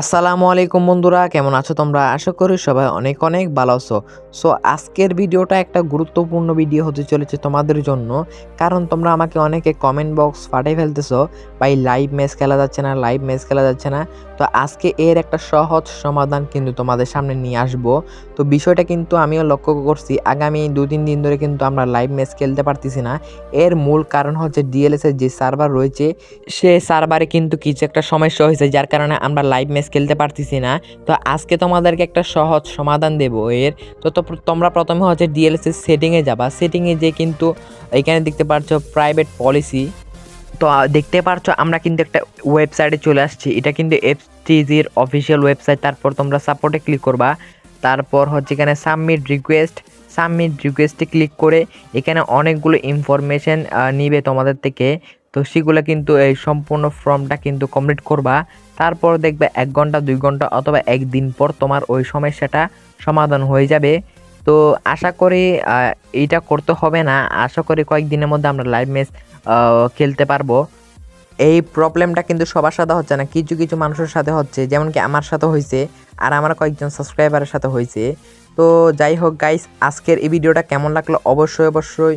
আসসালামু আলাইকুম বন্ধুরা, কেমন আছো তোমরা? আশা করি সবাই অনেক অনেক ভালো আছো। সো আজকের ভিডিওটা একটা গুরুত্বপূর্ণ ভিডিও হতে চলেছে তোমাদের জন্য। কারণ তোমরা আমাকে অনেকে কমেন্ট বক্স ফাটাই ফেলতেছো, ভাই লাইভ ম্যাচ খেলা যাচ্ছে না লাইভ ম্যাচ খেলা যাচ্ছে না। তো আজকে এর একটা সহজ সমাধান কিন্তু তোমাদের সামনে নিয়ে আসব। তো বিষয়টা কিন্তু আমিও লক্ষ্য করছি, আগামী দু তিন দিন ধরে কিন্তু আমরা লাইভ ম্যাচ খেলতে পারতেছি না। এর মূল কারণ হচ্ছে ডিএলএস এর যে সার্ভার রয়েছে, সে সার্ভারে কিন্তু কিছু একটা সমস্যা হয়েছে, যার কারণে আমরা লাইভ ম্যাচ খেলতে পারতেছি না। তো আজকে তোমাদেরকে একটা সহজ সমাধান দেব এর। তো তোমরা প্রথমে হচ্ছে ডিএলএসের সেটিংয়ে যাবা। সেটিংয়ে যে কিন্তু এখানে দেখতে পাচ্ছ প্রাইভেট পলিসি তো দেখতে পারছ আমরা কিন্তু একটা ওয়েবসাইটে চলে আসছি। এটা কিন্তু এফটিজির অফিসিয়াল ওয়েবসাইট তারপর তোমরা সাপোর্টে ক্লিক করবা। তারপর হচ্ছে এখানে সাবমিট রিকোয়েস্ট সাবমিট রিকোয়েস্টে ক্লিক করে এখানে অনেকগুলো ইনফরমেশন নিবে তোমাদের থেকে। তো সেগুলো কিন্তু এই সম্পূর্ণ ফর্মটা কিন্তু কমপ্লিট করবা। তারপর দেখবে এক ঘণ্টা, দুই ঘণ্টা অথবা একদিন পর তোমার ওই সমস্যাটা সমাধান হয়ে যাবে। তো আশা করি এইটা করতে হবে না। আশা করি কয়েকদিনের মধ্যে আমরা লাইভ ম্যাচ খেলতে পারব। এই প্রবলেমটা কিন্তু সবার সাথে হচ্ছে না, কিছু কিছু মানুষের সাথে হচ্ছে। যেমন কি আমার সাথে হয়েছে আর আমার কয়েকজন সাবস্ক্রাইবারের সাথে হয়েছে তো যাই হোক গাইস আজকের এই ভিডিওটা কেমন লাগল? অবশ্যই অবশ্যই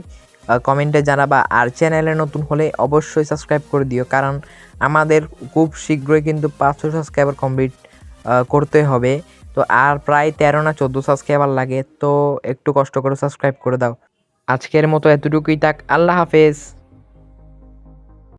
কমেন্টে জানাবা। আর চ্যানেলে নতুন হলে অবশ্যই সাবস্ক্রাইব করে দিও, কারণ আমাদের খুব শীঘ্রই কিন্তু পাঁচশো সাবস্ক্রাইবার কমপ্লিট করতে হবে। তো আর প্রায় তেরো না চোদ্দ সাবস্ক্রাইবার লাগে, তো একটু কষ্ট করে সাবস্ক্রাইব করে দাও। আজকের মতো এতটুকুই থাক, আল্লাহ হাফেজ।